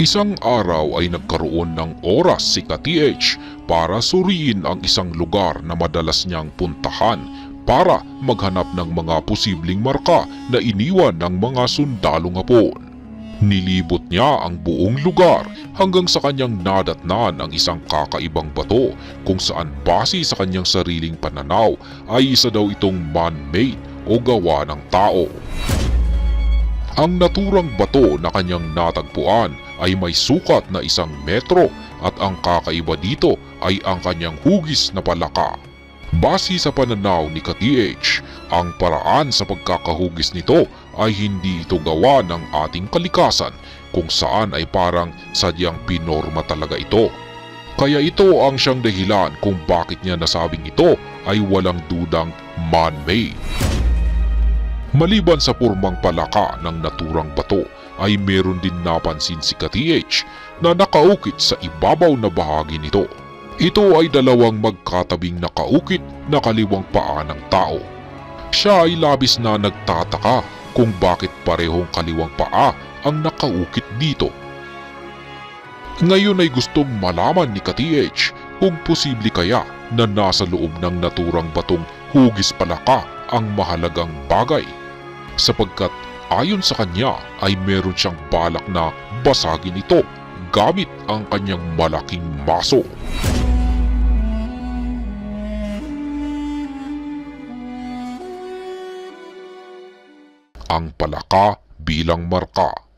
Isang araw ay nagkaroon ng oras si Ka-TH para suriin ang isang lugar na madalas niyang puntahan para maghanap ng mga posibleng marka na iniwan ng mga sundalong hapon. Nilibot niya ang buong lugar hanggang sa kanyang nadatnan ang isang kakaibang bato kung saan base sa kanyang sariling pananaw ay isa daw itong man-made o gawa ng tao. Ang naturang bato na kanyang natagpuan ay may sukat na isang metro at ang kakaiba dito ay ang kanyang hugis na palaka. Base sa pananaw ni Ka-TH, ang paraan sa pagkakahugis nito ay hindi ito gawa ng ating kalikasan kung saan ay parang sadyang pinorma talaga ito. Kaya ito ang siyang dahilan kung bakit niya nasabing ito ay walang dudang man-made. Maliban sa purmang palaka ng naturang bato ay meron din napansin si Ka-TH na nakaukit sa ibabaw na bahagi nito. Ito ay dalawang magkatabing nakaukit na kaliwang paa ng tao. Siya ay labis na nagtataka kung bakit parehong kaliwang paa ang nakaukit dito. Ngayon ay gustong malaman ni Ka-TH kung posible kaya na nasa loob ng naturang batong hugis palaka ang mahalagang bagay sapagkat ayon sa kanya ay meron siyang balak na basagin ito gamit ang kanyang malaking maso. Ang palaka bilang marka.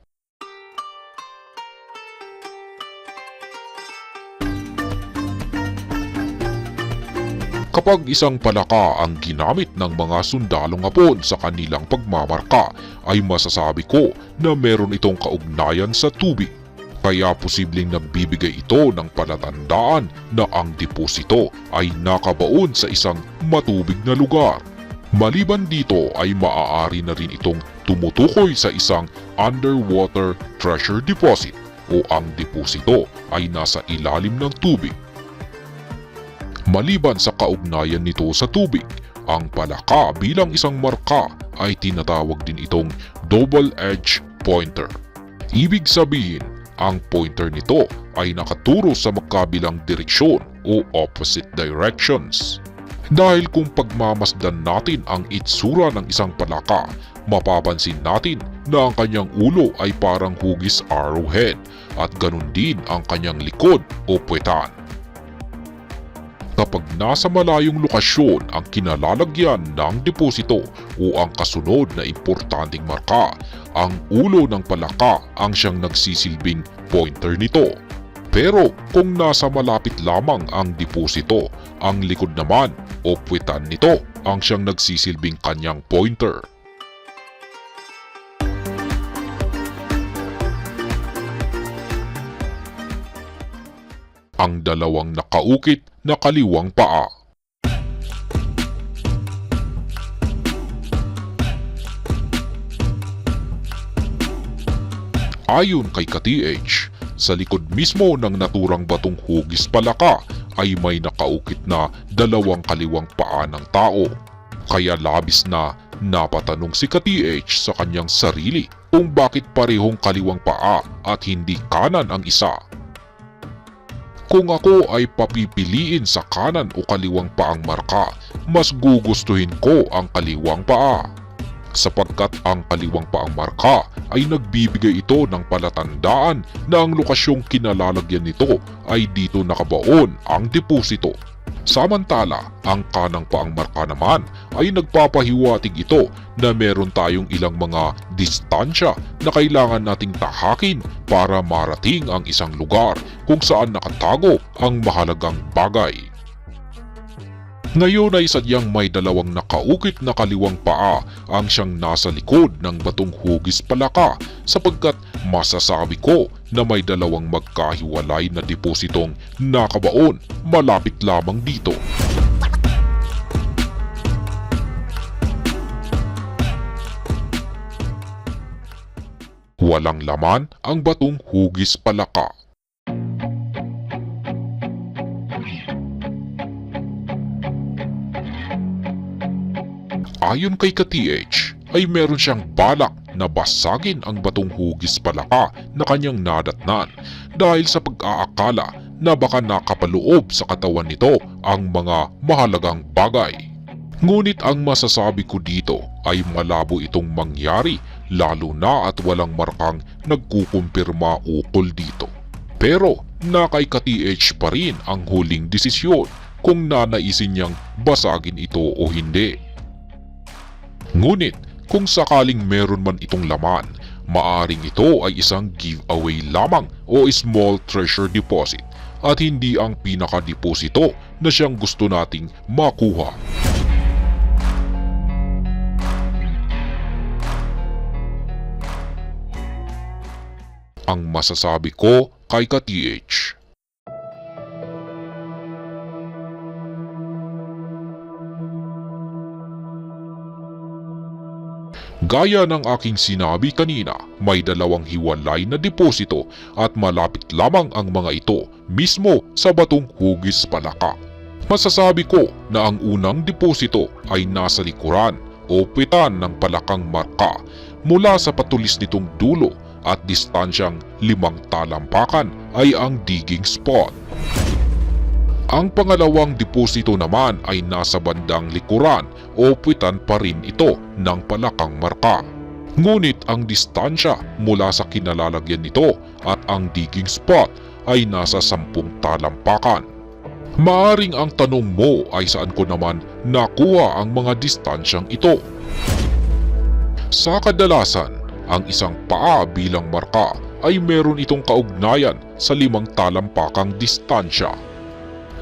Kapag isang palaka ang ginamit ng mga sundalong hapon sa kanilang pagmamarka ay masasabi ko na meron itong kaugnayan sa tubig. Kaya posibleng nagbibigay ito ng palatandaan na ang deposito ay nakabaon sa isang matubig na lugar. Maliban dito ay maaari na rin itong tumutukoy sa isang underwater treasure deposit o ang deposito ay nasa ilalim ng tubig. Maliban sa kaugnayan nito sa tubig, ang palaka bilang isang marka ay tinatawag din itong double-edged pointer. Ibig sabihin, ang pointer nito ay nakaturo sa magkabilang direksyon o opposite directions. Dahil kung pagmamasdan natin ang itsura ng isang palaka, mapapansin natin na ang kanyang ulo ay parang hugis arrowhead at ganun din ang kanyang likod o puwetan. Kapag nasa malayong lokasyon ang kinalalagyan ng deposito o ang kasunod na importanteng marka, ang ulo ng palaka ang siyang nagsisilbing pointer nito. Pero kung nasa malapit lamang ang deposito, ang likod naman o puwetan nito ang siyang nagsisilbing kanyang pointer. Ang dalawang nakaukit na kaliwang paa. Ayon kay Ka-TH, sa likod mismo ng naturang batong hugis palaka ay may nakaukit na dalawang kaliwang paa ng tao. Kaya labis na napatanong si Ka-TH sa kanyang sarili kung bakit parehong kaliwang paa at hindi kanan ang isa. Kung ako ay papipiliin sa kanan o kaliwang paang marka, mas gugustuhin ko ang kaliwang paa. Sapagkat ang kaliwang paang marka ay nagbibigay ito ng palatandaan na ang lokasyong kinalalagyan nito ay dito nakabaon ang deposito. Samantala, ang kanang paang marka naman ay nagpapahiwatig ito na meron tayong ilang mga distansya na kailangan nating tahakin para marating ang isang lugar kung saan nakatago ang mahalagang bagay. Ngayon ay sadyang may dalawang nakaukit na kaliwang paa ang siyang nasa likod ng batong hugis palaka sapagkat masasabi ko na may dalawang magkahiwalay na depositong nakabaon malapit lamang dito. Walang laman ang batong hugis palaka. Ayon kay Ka-TH ay meron siyang balak na basagin ang batong hugis palaka na kanyang nadatnan dahil sa pag-aakala na baka nakapaloob sa katawan nito ang mga mahalagang bagay. Ngunit ang masasabi ko dito ay malabo itong mangyari lalo na at walang markang nagkukumpirma ukol dito. Pero na kay ka-TH pa rin ang huling desisyon kung nanaisin niyang basagin ito o hindi. Ngunit kung sakaling meron man itong laman, maaring ito ay isang giveaway lamang o small treasure deposit at hindi ang pinaka-deposito na siyang gusto nating makuha. Ang masasabi ko kay ka-TH. Gaya ng aking sinabi kanina, may dalawang hiwalay na deposito at malapit lamang ang mga ito mismo sa batong hugis palaka. Masasabi ko na ang unang deposito ay nasa likuran o pitan ng palakang marka mula sa patulis nitong dulo at distansyang limang talampakan ay ang digging spot. Ang pangalawang deposito naman ay nasa bandang likuran o puwitan pa rin ito ng palakang marka. Ngunit ang distansya mula sa kinalalagyan nito at ang digging spot ay nasa sampung talampakan. Maaring ang tanong mo ay saan ko naman nakuha ang mga distansyang ito. Sa kadalasan, ang isang paa bilang marka ay meron itong kaugnayan sa limang talampakang distansya.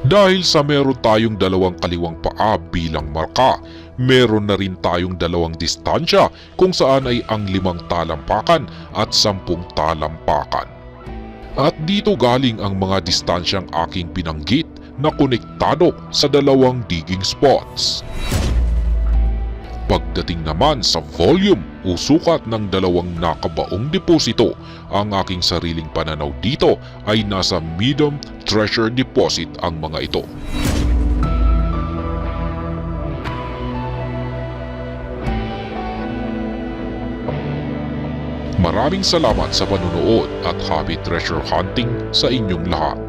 Dahil sa meron tayong dalawang kaliwang paa bilang marka, meron na rin tayong dalawang distansya kung saan ay ang limang talampakan at sampung talampakan. At dito galing ang mga distansyang aking binanggit na konektado sa dalawang digging spots. Pagdating naman sa volume o sukat ng dalawang nakabaong deposito, ang aking sariling pananaw dito ay nasa medium treasure deposit ang mga ito. Maraming salamat sa panunood at happy treasure hunting sa inyong lahat.